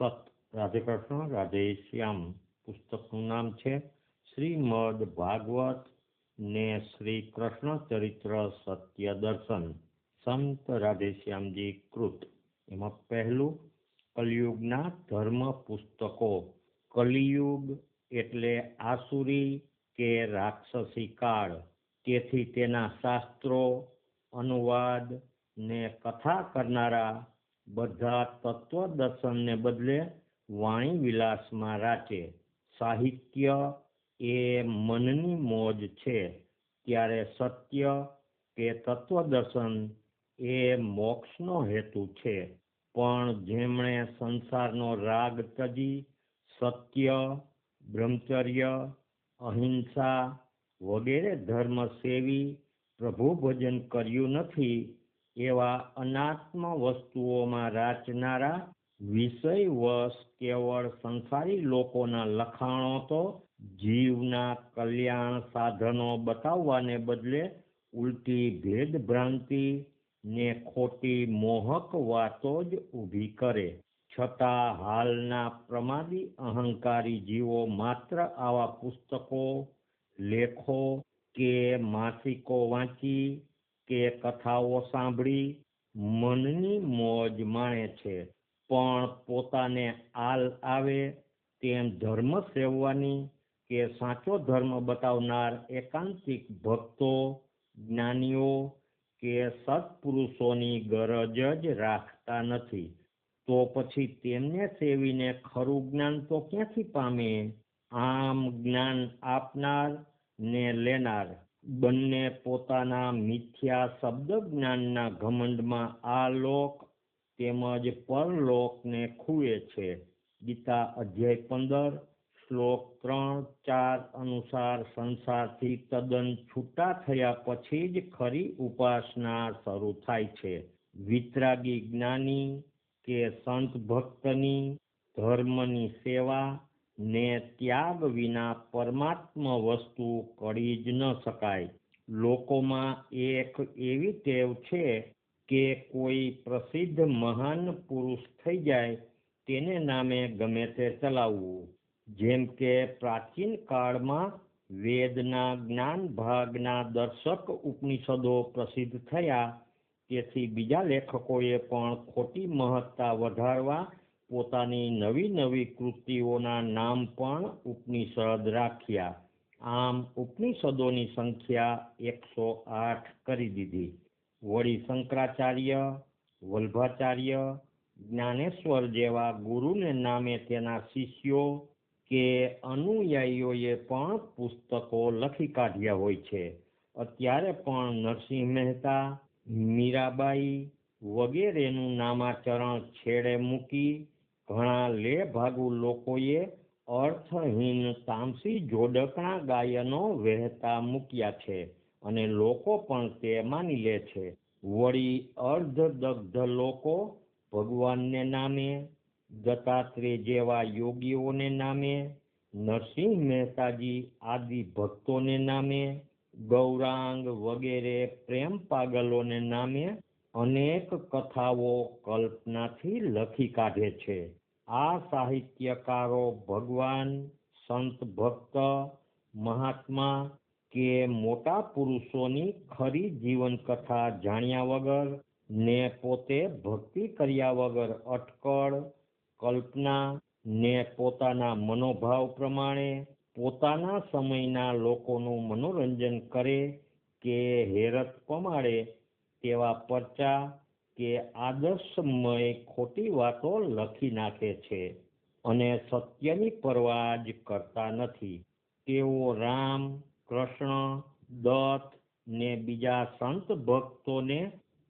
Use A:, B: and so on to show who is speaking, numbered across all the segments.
A: સત રાધે કૃષ્ણ રાધે શ્યામ પુસ્તકનું નામ છે શ્રીમદ ભાગવત ને શ્રી કૃષ્ણ ચરિત્ર સત્ય દર્શન. સંત રાધેશ્યામજી કૃત. એમાં પહેલું કલયુગના ધર્મ પુસ્તકો. કલિયુગ એટલે આસુરી કે રાક્ષસી કાળ. તેથી તેના શાસ્ત્રો, અનુવાદ ને કથા કરનારા બધા તત્વદર્શનને બદલે વાણી વિલાસમાં રાચે. સાહિત્ય એ મનની મોજ છે. ત્યારે સત્ય કે તત્વદર્શન એ મોક્ષનો હેતુ છે. પણ જેમણે સંસારનો રાગ તજી સત્ય, બ્રહ્મચર્ય, અહિંસા વગેરે ધર્મ સેવી પ્રભુ ભજન કર્યું નથી એવા અનાત્મ વસ્તુઓમાં રાચનારા વિષય વશ કેવળ સંસારી લોકોના લખાણો તો જીવના કલ્યાણ સાધનો બતાવવાને બદલે ઉલટી ભેદભ્રાંતિ ને ખોટી મોહક વાતો જ ઊભી કરે. છતાં હાલના પ્રમાદી અહંકારી જીવો માત્ર આવા પુસ્તકો, લેખો કે માસિકો વાંચી કે કથાઓ સાંભળી મનની મોજ માણે છે. પણ પોતાને આલ આવે તેમ ધર્મ સેવવાની કે સાચો ધર્મ બતાવનાર એકાંતિક ભક્તો, જ્ઞાનીઓ કે સત્પુરુષોની ગરજ જ રાખતા નથી. તો પછી તેમને સેવીને ખરું જ્ઞાન તો ક્યાંથી પામે? આમ જ્ઞાન આપનાર ને લેનાર બંને પોતાના મિથ્યા શબ્દ જ્ઞાનના ઘમંડમાં આ લોક તેમજ પરલોકને ખુએ છે. ગીતા અધ્યાય પંદર, શ્લોક ત્રણ, ચાર અનુસાર સંસારથી તદ્દન છૂટા થયા પછી જ ખરી ઉપાસના શરૂ થાય છે. વિતરાગી જ્ઞાની કે સંત ભક્તની ધર્મની સેવા ને ત્યાગ વિના પરમાત્મ વસ્તુ કરી જ ન શકાય. લોકોમાં એક એવી ટેવ છે કે કોઈ પ્રસિદ્ધ મહાન પુરુષ થઈ જાય તેને નામે ગમે તે ચલાવવું. જેમ કે પ્રાચીન કાળમાં વેદના જ્ઞાન ભાગના દર્શક ઉપનિષદો પ્રસિદ્ધ થયા. તેથી બીજા લેખકોએ પણ ખોટી મહત્તા વધારવા પોતાની નવી નવી કૃતિઓના નામ પણ ઉપનિષદ રાખ્યા. આમ ઉપનિષદોની સંખ્યા એકસો આઠ કરી દીધી. વળી શંકરાચાર્ય, વલ્ભાચાર્ય, જ્ઞાનેશ્વર જેવા ગુરુને નામે તેના શિષ્યો કે અનુયાયીઓએ પણ પુસ્તકો લખી કાઢ્યા હોય છે. અત્યારે પણ નરસિંહ મહેતા, મીરાબાઈ વગેરેનું નામાચરણ છેડે મૂકી ઘણા લે ભાગુ લોકોએ અર્થહીન તામસી જોડકણા ગાયનો વહેતા મૂક્યા છે અને લોકો પણ તે માની લે છે. વળી અર્ધદગ્ધ લોકો ભગવાનને નામે, દત્તાત્રેય જેવા યોગીઓને નામે, નરસિંહ મહેતાજી આદિ ભક્તોને નામે, ગૌરાંગ વગેરે પ્રેમ પાગલોને નામે અનેક કથાઓ કલ્પનાથી લખી કાઢે છે. આ સાહિત્યકારો ભગવાન, સંત ભક્ત, મહાત્મા કે મોટા પુરુષોની ખરી જીવન કથા જાણ્યા વગર ને પોતે ભક્તિ કર્યા વગર અટકળ, કલ્પના ને પોતાના મનોભાવ પ્રમાણે પોતાના સમયના લોકોનું મનોરંજન કરે કે હેરત પમાડે તેવા પરચા કે આદર્શમય ખોટી વાતો લખી નાખે છે અને સત્યની પરવા જ કરતા નથી. તેઓ રામ, કૃષ્ણ, દત્ત ને બીજા સંત ભક્તોને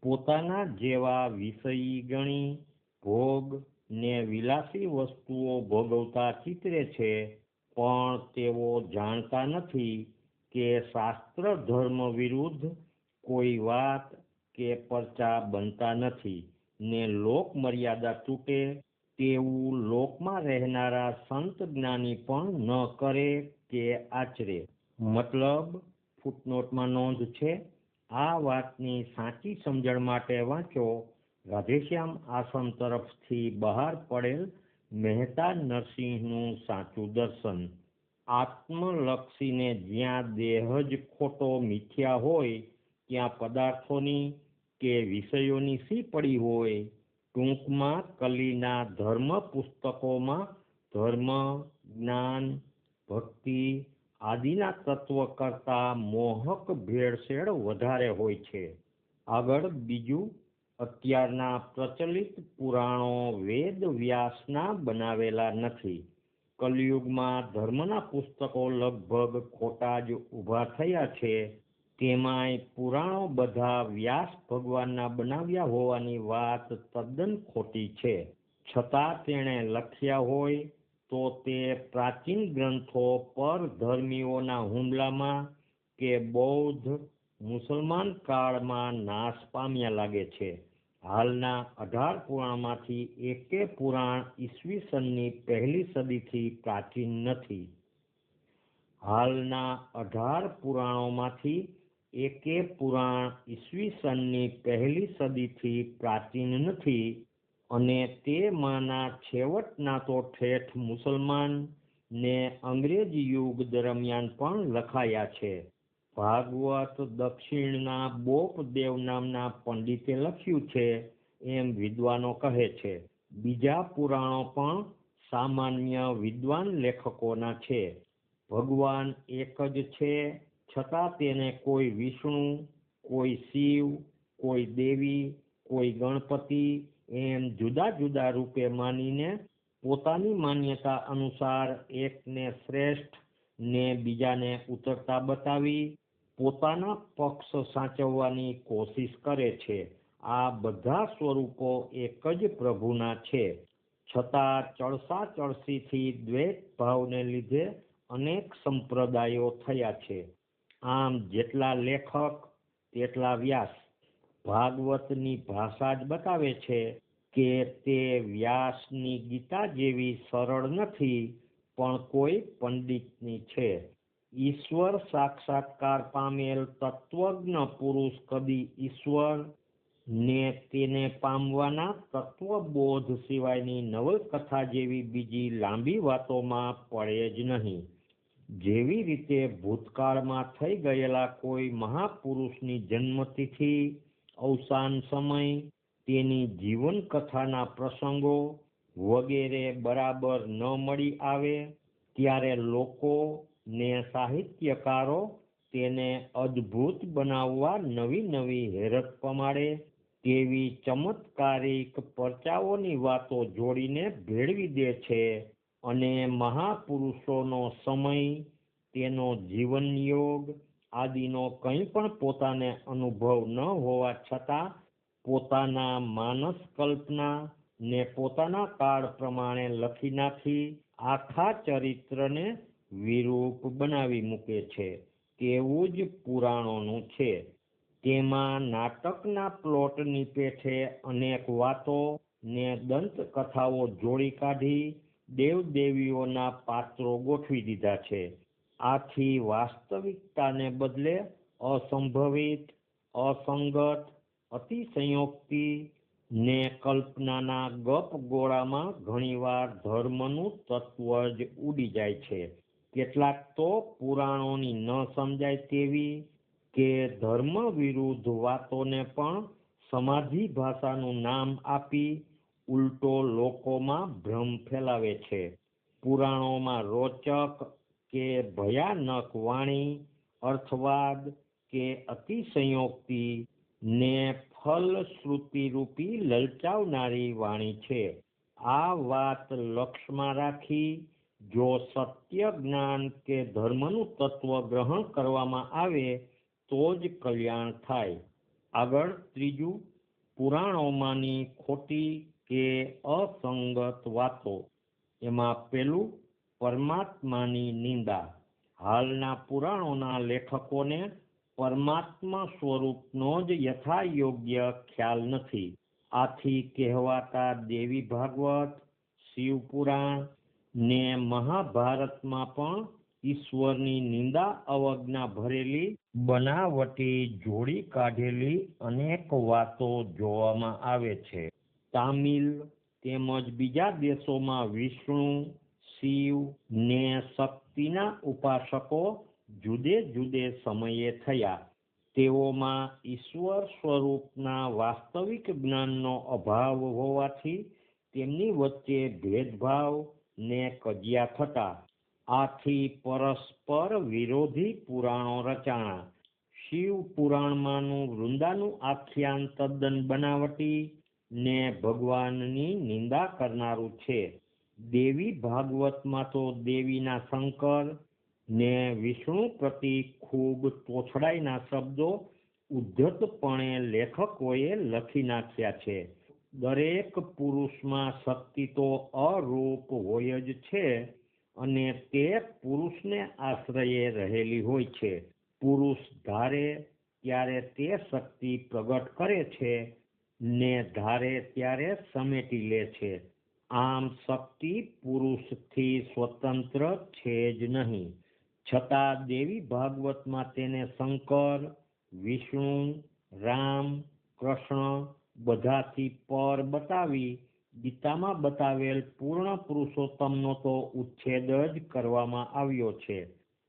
A: પોતાના જેવા વિષયી ગણી, ભોગ ને વિલાસી વસ્તુઓ ભોગવતા ચિતરે છે, પણ તેઓ જાણતા નથી કે શાસ્ત્ર ધર્મ વિરુદ્ધ કોઈ વાત કે પરચા બનતા નથી. ને લોક મર્યાદા તૂટે તેવું લોકમાં રહેનારા સંત જ્ઞાની પણ ન કરે કે આચરે. મતલબ, ફૂટનોટમાં નોંધ છે, આ વાતની સાચી સમજણ માટે વાંચો. રાધેશ્યામ આશ્રમ તરફથી બહાર પડેલ મહેતા નરસિંહનું સાચું દર્શન. આત્મલક્ષીને જ્યાં દેહ જ ખોટો મિથ્યા હોય, ત્યાં પદાર્થોની કે વિષયોની સી પડી હોય? ટૂંકમાં કલીના ધર્મ પુસ્તકોમાં ધર્મ, જ્ઞાન, ભક્તિ આદિના તત્વ કરતા મોહક ભેળસેળ વધારે હોય છે. આગળ બીજું, અત્યારના પ્રચલિત પુરાણો વેદ વ્યાસના બનાવેલા નથી. કલયુગમાં ધર્મના પુસ્તકો લગભગ ખોટા જ ઊભા થયા છે. તેમાંય પુરાણો બધા વ્યાસ ભગવાનના બનાવ્યા હોવાની વાત તદ્દન ખોટી છે. છતાં તેણે લખ્યા હોય તો તે પ્રાચીન ગ્રંથો પર ધર્મીઓના હુમલામાં કે બૌદ્ધ મુસલમાન કાળમાં નાશ પામ્યા લાગે છે. હાલના અઢાર પુરાણમાંથી એકે પુરાણ ઈસવીસનની પહેલી સદીથી પ્રાચીન નથી. હાલના અઢાર પુરાણોમાંથી એકે પુરાણ ઈસવીસનની પહેલી સદીથી પ્રાચીન નથી અને તેમાંના છેવટના તો ઠેઠ મુસલમાન ને અંગ્રેજ યુગ દરમિયાન પણ લખાયા છે. ભાગવત દક્ષિણના બોપદેવ નામના પંડિતે લખ્યું છે, એમ વિદ્વાનો કહે છે. બીજા પુરાણો પણ સામાન્ય વિદ્વાન લેખકોના છે. ભગવાન એક જ છે છતાં તેને કોઈ વિષ્ણુ, કોઈ શિવ, કોઈ દેવી, કોઈ ગણપતિ એમ જુદા જુદા રૂપે માનીને પોતાની માન્યતા અનુસાર એકને શ્રેષ્ઠ ને બીજાને ઉતરતા બતાવી પોતાના પક્ષ સાચવવાની કોશિશ કરે છે. આ બધા સ્વરૂપો એક જ પ્રભુના છે. છતાં ચળસા ચળસીથી દ્વૈત ભાવને લીધે અનેક સંપ્રદાયો થયા છે. આમ જેટલા લેખક, તેટલા વ્યાસ ભાગવતની ભાષા જ બતાવે છે કે તે વ્યાસની ગીતા જેવી સરળ નથી, પણ કોઈ પંડિતની છે. ઈશ્વર સાક્ષાત્કાર પામેલ તત્વજ્ઞ પુરુષ કદી ઈશ્વર ને તેને પામવાના તત્વબોધ સિવાયની નવલકથા જેવી બીજી લાંબી વાતોમાં પડે જ નહીં. જેવી રીતે ભૂતકાળમાં થઈ ગયેલા કોઈ મહાપુરુષની જન્મતિથિ, અવસાન સમય, તેની જીવન કથાના પ્રસંગો વગેરે બરાબર ન મળી આવે, ત્યારે લોકો ને સાહિત્યકારો તેને અદ્ભુત બનાવવા નવી નવી હેરત પમાડે, તેવી ચમત્કારિક પરચાઓની વાતો જોડીને ભેળવી દે છે. અને મહાપુરુષોનો સમય, તેનો જીવન યોગ આદિનો કંઈ પણ પોતાને અનુભવ ન હોવા છતાં પોતાના માનસ કલ્પના ને પોતાના કાળ પ્રમાણે લખી નાખી આખા ચરિત્રને વિરૂપ બનાવી મૂકે છે. તેવું જ પુરાણોનું છે. તેમાં નાટકના પ્લોટની પેઠે અનેક વાતો ને દંતકથાઓ જોડી કાઢી દેવદેવીઓના પાત્રો ગોઠવી દીધા છે. આથી વાસ્તવિકતાને બદલે અસંભવિત, અસંગત અતિશયોક્તિ ને કલ્પનાના ગપ ગોળામાં ઘણીવાર ધર્મનું તત્વ જ ઉડી જાય છે. કેટલાક તો પુરાણોની ન સમજાય તેવી કે ધર્મ વિરુદ્ધ વાતોને પણ સમાધિ ભાષાનું નામ આપી ઉલટો લોકોમાં ભ્રમ ફેલાવે છે. પુરાણોમાં રોચક કે ભયાનક વાણી, અર્થવાદ કે અતિશયોક્તિ ને ફલશ્રુતિરૂપી લલચાવનારી વાણી છે. આ વાત લક્ષમાં રાખી જો સત્ય જ્ઞાન કે ધર્મનું તત્વ ગ્રહણ કરવામાં આવે તો જ કલ્યાણ થાય. આગળ ત્રીજું, પુરાણોમાંની ખોટી કે અસંગત વાતો એમાં પેલું પરમાત્માની નિંદા. હાલના પુરાણોના લેખકોને પરમાત્મા સ્વરૂપનો જ યથાયોગ્ય ખ્યાલ નથી. આથી કહેવાતા દેવી ભાગવત, શિવ પુરાણ ને મહાભારતમાં પણ ઈશ્વરની નિંદા અવજ્ઞા ભરેલી, બનાવટી જોડી કાઢેલી અનેક વાતો જોવામાં આવે છે. તામિલ તેમજ બીજા દેશોમાં વિષ્ણુ, શિવ ને શક્તિના ઉપાસકો જુદે જુદે સમયે થયા. તેઓમાં ઈશ્વર સ્વરૂપના વાસ્તવિક જ્ઞાનનો અભાવ હોવાથી તેમની વચ્ચે ભેદભાવ ને કજિયા થતા. આથી પરસ્પર વિરોધી પુરાણો રચાણા. શિવ પુરાણમાંનું વૃંદાનું આખ્યાન તદ્દન બનાવટી ને ભગવાનની નિંદા કરનારું છે. દેવી ભાગવતમાં તો દેવીના શંકર ને વિષ્ણુ પ્રતિ ખૂબ તોછડાઈના શબ્દો ઉદ્ધતપણે લેખકોએ લખી નાખ્યા છે. દરેક પુરુષમાં શક્તિ તો અરૂપ હોય જ છે અને તે પુરુષને આશ્રયે રહેલી હોય છે. પુરુષ ધારે ત્યારે તે શક્તિ પ્રગટ કરે છે ને ધારે ત્યારે સમેટી લે છે. આમ શક્તિ પુરુષથી સ્વતંત્ર છે જ નહીં. છતાં દેવી ભાગવતમાં તેને શંકર, વિષ્ણુ, રામ, કૃષ્ણ બધાથી પર બતાવી ગીતામાં બતાવેલ પૂર્ણ પુરુષોત્તમનો તો ઉચ્છેદ જ કરવામાં આવ્યો છે.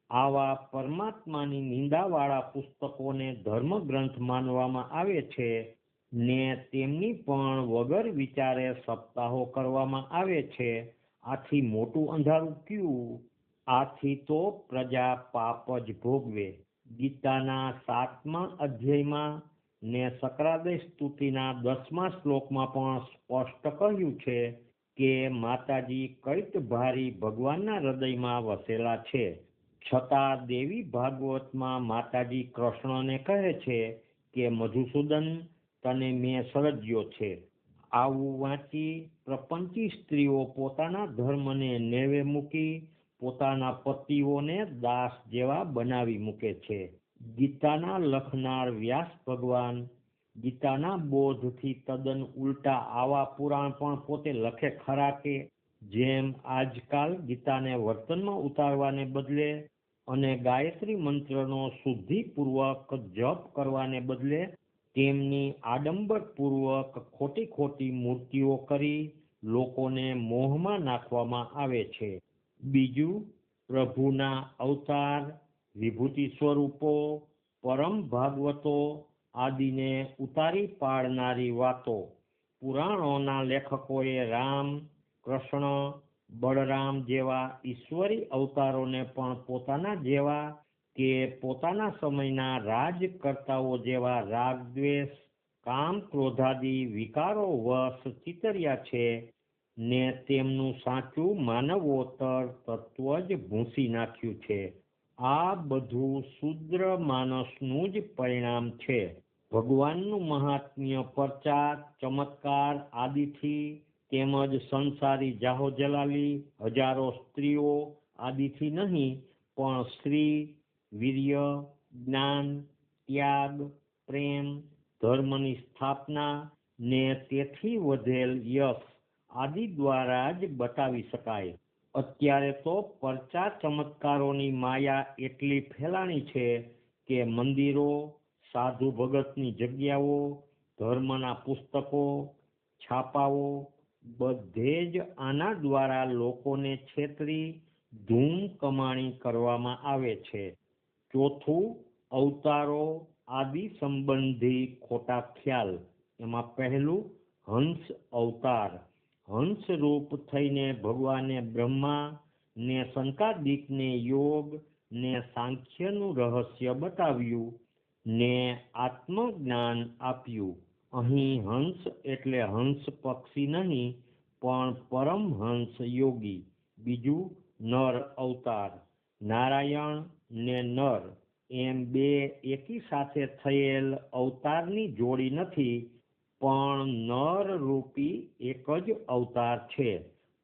A: આવા પરમાત્માની નિંદાવાળા પુસ્તકોને ધર્મગ્રંથ માનવામાં આવે છે. ને તેમની પણ વગર વિચારે સપ્તાહો કરવામાં આવે છે. આથી મોટું અંધારું કયું? આથી તો પ્રજા પાપ જ ભોગવે. ગીતાના સાતમા અધ્યાયમાં ને સકરાદેશ સ્તુતિના દસમા શ્લોકમાં પણ સ્પષ્ટ કહ્યું છે કે માતાજી કૈત ભારી ભગવાનના હૃદયમાં વસેલા છે. છતાં દેવી ભાગવતમાં માતાજી કૃષ્ણને કહે છે કે મધુસૂદન તને મેં સરજ્યો છે. આવું વાંચી પ્રપંચી સ્ત્રીઓ પોતાના ધર્મને નેવે મૂકી પોતાના પતિઓને દાસ જેવા બનાવી મૂકે છે. ગીતાના લખનાર વ્યાસ ભગવાન ગીતાના બોધથી તદ્દન ઉલટા આવા પુરાણ પણ પોતે લખે ખરા કે? જેમ આજકાલ ગીતાને વર્તનમાં ઉતારવાને બદલે અને ગાયત્રી મંત્રનો શુદ્ધિપૂર્વક જપ કરવાને બદલે તેમની આડંબરપૂર્વક ખોટી ખોટી મૂર્તિઓ કરી લોકોને મોહમાં નાખવામાં આવે છે. બીજું, પ્રભુના અવતાર, વિભૂતિ સ્વરૂપો, પરમ ભાગવતો આદિને ઉતારી પાડનારી વાતો. પુરાણોના લેખકોએ રામ, કૃષ્ણ, બળરામ જેવા ઈશ્વરી અવતારોને પણ પોતાના જેવા કે પોતાના સમયના રાજકર્તાઓ જેવા રાગ દ્વેષ કામ ક્રોધાદી વિકારો વશ ચિતર્યા છે ને તેમનું સાચું માનવોત્તર તત્વ જ ભૂંસી નાખ્યું છે. આ બધું શુદ્ર માનસનું જ પરિણામ છે. ભગવાનનું મહાત્મ્ય પ્રચાર, ચમત્કાર આદિથી તેમજ સંસારી જાહો જલાલી હજારો સ્ત્રીઓ આદિથી નહીં, પણ શ્રી વીર્ય, જ્ઞાન, ત્યાગ, પ્રેમ, ધર્મની સ્થાપના ને તેથી વધેલ યશ આદિ દ્વારા જ બતાવી શકાય. અત્યારે તો પરચા ચમત્કારોની માયા એટલી ફેલાણી છે કે મંદિરો, સાધુ ભગતની જગ્યાઓ, ધર્મના પુસ્તકો, છાપાઓ, બધે જ આના દ્વારા લોકોને છેતરી, ધૂમ કમાણી કરવામાં આવે છે. ચોથું અવતારો આદિ સંબંધી ખોટા ખ્યાલ. એમાં પહેલું હંસ અવતાર. હંસ રૂપ થઈને ભગવાને બ્રહ્મા ને શંકાદિકને યોગ ને સાંખ્યનું રહસ્ય બતાવ્યું ને આત્મજ્ઞાન આપ્યું. અહીં હંસ એટલે હંસ પક્ષી નહીં, પણ પરમહંસ યોગી. બીજું નર અવતાર. નારાયણ ને નર એમ બે એકી સાથે થયેલ અવતારની જોડી નથી, પણ નર રૂપી એક જ અવતાર છે.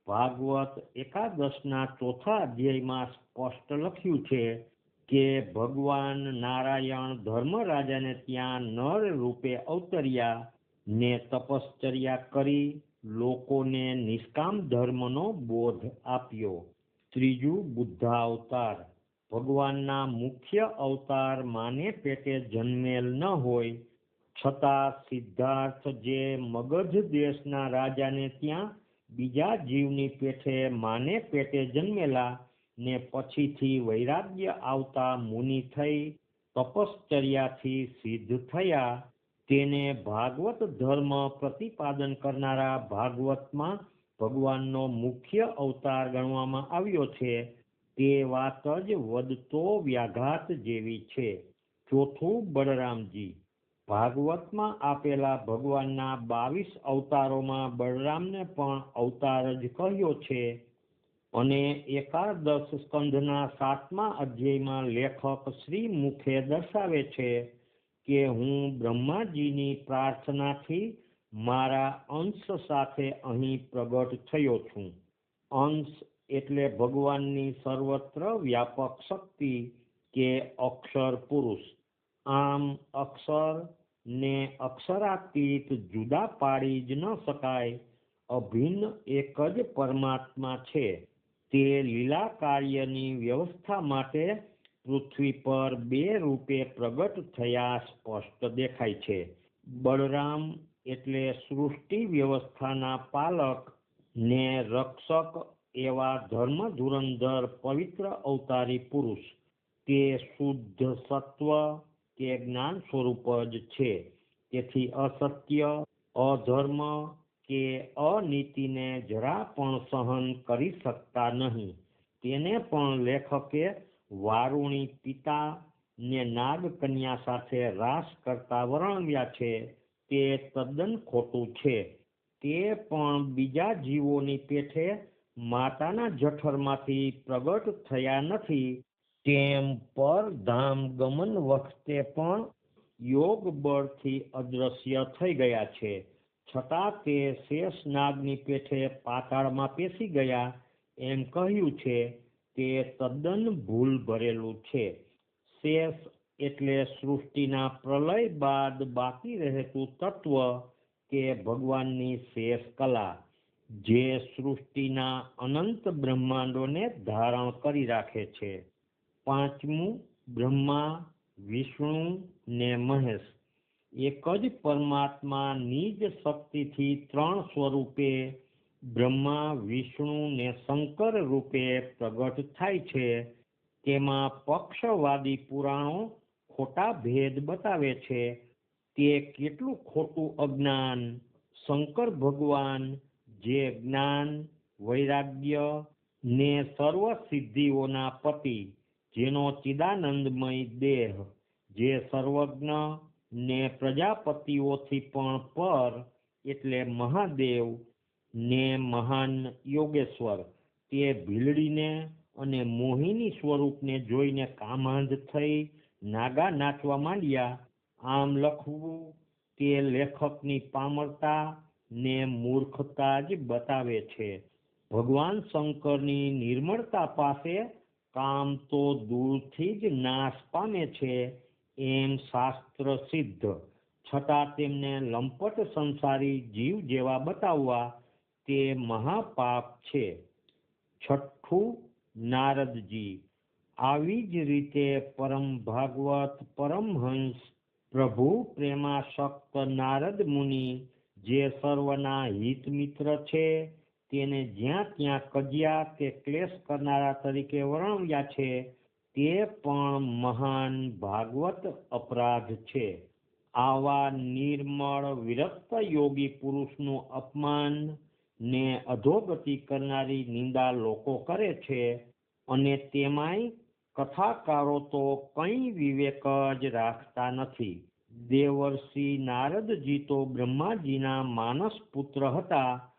A: ભાગવત એકાદશના ચોથા અધ્યાયમાં સ્પષ્ટ લખ્યું છે કે ભગવાન નારાયણ ધર્મરાજાને ત્યાં નર રૂપે અવતર્યા ને તપશ્ચર્યા કરી લોકોને નિષ્કામ ધર્મનો બોધ આપ્યો. ત્રીજું બુદ્ધાવતાર. ભગવાનના મુખ્ય અવતાર માને પેટે જન્મેલ ન હોય, છતાં સિદ્ધાર્થ જે મગધ દેશના રાજાને ત્યાં બીજા જીવની પેઠે માને પેટે જન્મેલા ને પછીથી વૈરાગ્ય આવતા મુનિ થઈ તપશ્ચર્યાથી સિદ્ધ થયા, તેને ભાગવત ધર્મ પ્રતિપાદન કરનારા ભાગવતમાં ભગવાનનો મુખ્ય અવતાર ગણવામાં આવ્યો છે. તે વાત જ વધતો વ્યાઘાત જેવી છે. ચોથું બળરામજી. ભાગવતમાં આપેલા ભગવાનના બાવીસ અવતારોમાં બળરામને પણ અવતાર જ કહ્યો છે અને એકાદશ સ્કંધના સાતમા અધ્યાયમાં લેખક શ્રી મુખે દર્શાવે છે કે હું બ્રહ્માજીની પ્રાર્થનાથી મારા અંશ સાથે અહીં પ્રગટ થયો છું. અંશ એટલે ભગવાનની સર્વત્ર વ્યાપક શક્તિ કે અક્ષર પુરુષ. આમ અક્ષર ને અક્ષરાતીત જુદા પાડી જ ન શકાય, અભિન્ન એક જ પરમાત્મા છે. તે લીલા કાર્યની વ્યવસ્થા માટે પૃથ્વી પર બે રૂપે પ્રગટ થયા સ્પષ્ટ દેખાય છે. બળરામ એટલે સૃષ્ટિ વ્યવસ્થાના પાલક ને રક્ષક એવા ધર્મ ધુરંધર પવિત્ર અવતારી પુરુષ. તે શુદ્ધ સત્વ કે જ્ઞાન સ્વરૂપ જ છે. તેથી અસત્ય, અધર્મ કે અનીતિને જરા પણ સહન કરી શકતા નહીં. તેને પણ લેખકે વારુણી પિતા ને નાગ કન્યા સાથે રાસ કરતા વર્ણવ્યા છે. તે તદ્દન ખોટું છે. તે પણ બીજા જીવોની પેઠે માતાના જઠરમાંથી પ્રગટ થયા નથી, તેમ પર ધામ ગમન વખતે પણ યોગ બળથી અદ્રશ્ય થઈ ગયા છે. છતાં તે શેષ નાગની પેઠે પાતાળમાં પેસી ગયા એમ કહ્યું છે, તે તદ્દન ભૂલ ભરેલું છે. શેષ એટલે સૃષ્ટિના પ્રલય બાદ બાકી રહેતું તત્વ કે ભગવાનની શેષ કલા. જે સૃષ્ટિના અનંત બ્રહ્માંડોને ધારણ કરી રાખે છે. પાંચમું બ્રહ્મા, વિષ્ણુ ને મહેશ. એક જ પરમાત્મા નિજ શક્તિથી ત્રણ સ્વરૂપે બ્રહ્મા, વિષ્ણુ ને શંકર રૂપે પ્રગટ થાય છે. તેમાં પક્ષવાદી પુરાણો ખોટા ભેદ બતાવે છે. તે કેટલું ખોટું અજ્ઞાન, શંકર ભગવાન જે જ્ઞાન, વૈરાગ્ય ને સર્વ સિદ્ધિઓના પતિ, જેનો ચિદાનંદમય દેહ, જે સર્વજ્ઞ ને પ્રજાપતિઓથી પણ પર એટલે મહાદેવ ને મહાન યોગેશ્વર, તે ભીલડીને અને મોહિની સ્વરૂપને જોઈને કામાંધ થઈ નાગા નાચવા માંડ્યા. આમ લખવું તે લેખકની પામરતા ને મૂર્ખતા જ બતાવે છે. ભગવાન શંકરની નિર્મળતા પાસે કામ તો દૂરથી જ નાશ પામે છે. એમ શાસ્ત્ર સિદ્ધ. છતાં તેમને લંપટ સંસારી જીવ જેવા બતાવવા તે મહાપાપ છે. છઠ્ઠું, નારદજી, આવી જ રીતે પરમ ભાગવત પરમહંસ પ્રભુ પ્રેમાશક્ત નારદ મુનિ જે સર્વના હિત મિત્ર છે, તેને જ્યાં ત્યાં કજિયા કે ક્લેશ કરનારા તરીકે વર્ણવ્યા છે, તે પણ મહાન ભાગવત અપરાધ છે. આવા નિર્મળ, વિરક્ત યોગી પુરુષનું અપમાન ને અધોગતિ કરનારી નિંદા લોકો કરે છે અને તેમાંય કથાકારો તો કંઈ વિવેક જ રાખતા નથી. દેવર્ષિ નારદજી તો બ્રહ્માજીના માનસ પુત્ર હતા.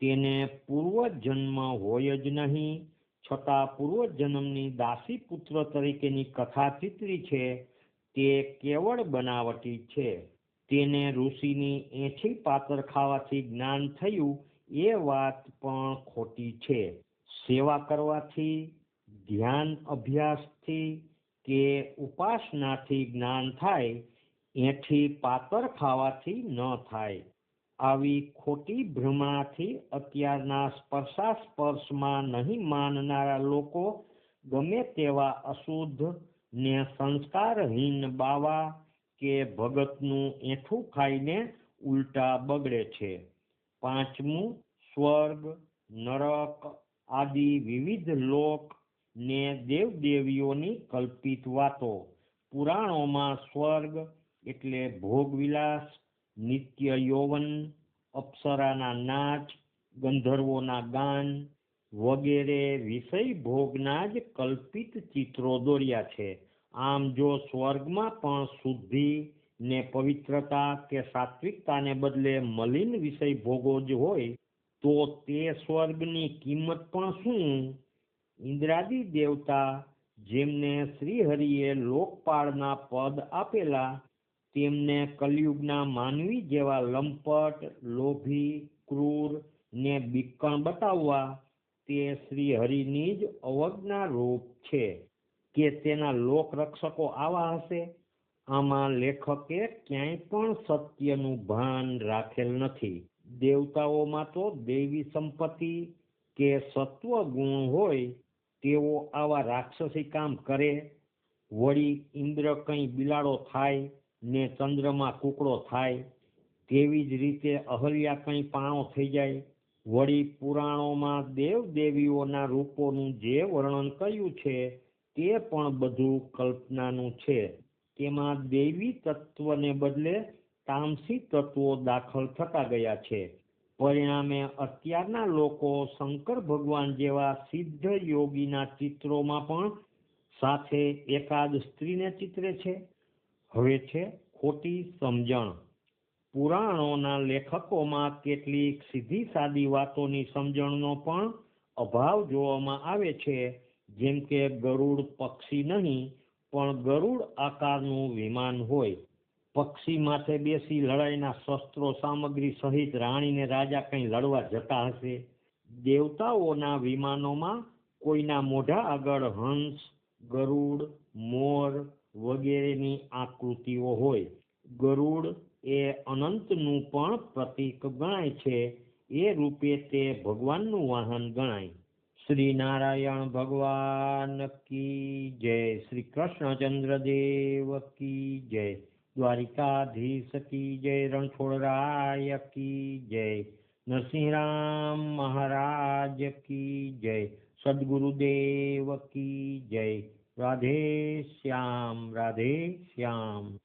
A: તેને પૂર્વજન્મ હોય જ નહીં, છતાં પૂર્વજન્મની દાસી પુત્ર તરીકેની કથા ચિત્રી છે. તે કેવળ બનાવટી છે. તેને ઋષિની એંઠી પાતર ખાવાથી જ્ઞાન થયું, એ વાત પણ ખોટી છે. સેવા કરવાથી, ધ્યાન અભ્યાસથી કે ઉપાસનાથી જ્ઞાન થાય એથી પાતર ખાવાથી ન થાય. આવી ખોટી ભ્રમણાથી અત્યારના સ્પર્શાસ્પર્શમાં નહીં માનનારા લોકો ગમે તેવા અશુદ્ધ ને સંસ્કારહીન બાવા કે ભગતનું એઠું ખાઈને ઉલટા બગડે છે. પાંચમું, સ્વર્ગ, નરક આદિ વિવિધ લોક ને દેવદેવીઓની કલ્પિત વાતો. પુરાણોમાં સ્વર્ગ એટલે ભોગવિલાસ, નિત્ય યૌવન, અપ્સરાના નાચ, ગંધર્વોના ગાન વગેરે વિષય ભોગના જ કલ્પિત ચિત્રો દોર્યા છે. આમ જો સ્વર્ગમાં પણ શુદ્ધિ ને પવિત્રતા કે સાત્વિકતાને બદલે મલિન વિષય ભોગો જ હોય, તો તે સ્વર્ગની કિંમત પણ શું? ઇન્દ્રાદિ દેવતા જેમને શ્રીહરિએ લોકપાળના પદ આપેલા તેમને કલયુગના માનવી જેવા લંપટ, લોભી, ક્રૂર ને બીકણ બતાવવા તે શ્રી હરિની જ અવજ્ઞા રૂપ છે કે તેના લોક રક્ષકો આવા હશે? આમાં લેખકે ક્યાંય પણ સત્યનું ભાન રાખેલ નથી. દેવતાઓમાં તો દેવી સંપત્તિ કે સત્વ ગુણ હોય તેઓ આવા રાક્ષસી કામ કરે. વળી ઇન્દ્ર કંઈ બિલાડો થાય ને ચંદ્રમાં કૂકડો થાય, તેવી જ રીતે અહલ્યા કંઈ પાણો થઈ જાય. વળી પુરાણોમાં દેવ દેવીઓના રૂપોનું જે વર્ણન કર્યું છે, તે પણ બધું કલ્પનાનું છે. તેમાં દૈવી તત્વને બદલે તામસી તત્વો દાખલ થતા ગયા છે. પરિણામે અત્યારના લોકો શંકર ભગવાન જેવા સિદ્ધ યોગીના ચિત્રોમાં પણ સાથે એકાદ સ્ત્રીને ચિત્રે છે. હવે છે ખોટી સમજણ. પુરાણોના લેખકોમાં કેટલીક સીધી સાદી વાતોની સમજણનો પણ અભાવ જોવામાં આવે છે. જેમ કે ગરુડ પક્ષી નહીં, પણ ગરુડ આકારનું વિમાન હોય. પક્ષી માથે બેસી લડાઈના શસ્ત્રો સામગ્રી સહિત રાણીને રાજા કંઈ લડવા જતા હશે? દેવતાઓના વિમાનોમાં કોઈના મોઢા આગળ હંસ, ગરુડ, મોર વગેરેની આકૃતિઓ હોય. ગરુડ એ અનંતનું પણ પ્રતીક ગણાય છે. એ રૂપે તે ભગવાનનું વાહન ગણાય. શ્રી નારાયણ ભગવાન કી જય. શ્રી કૃષ્ણચંદ્ર દેવ કી જય. દ્વારિકાધીશ કી જય. રણછોડરાય કી જય. નરસિંહરામ મહારાજ કી જય. સદગુરુદેવ કી જય. રાધે શ્યામ રાધે શ્યામ.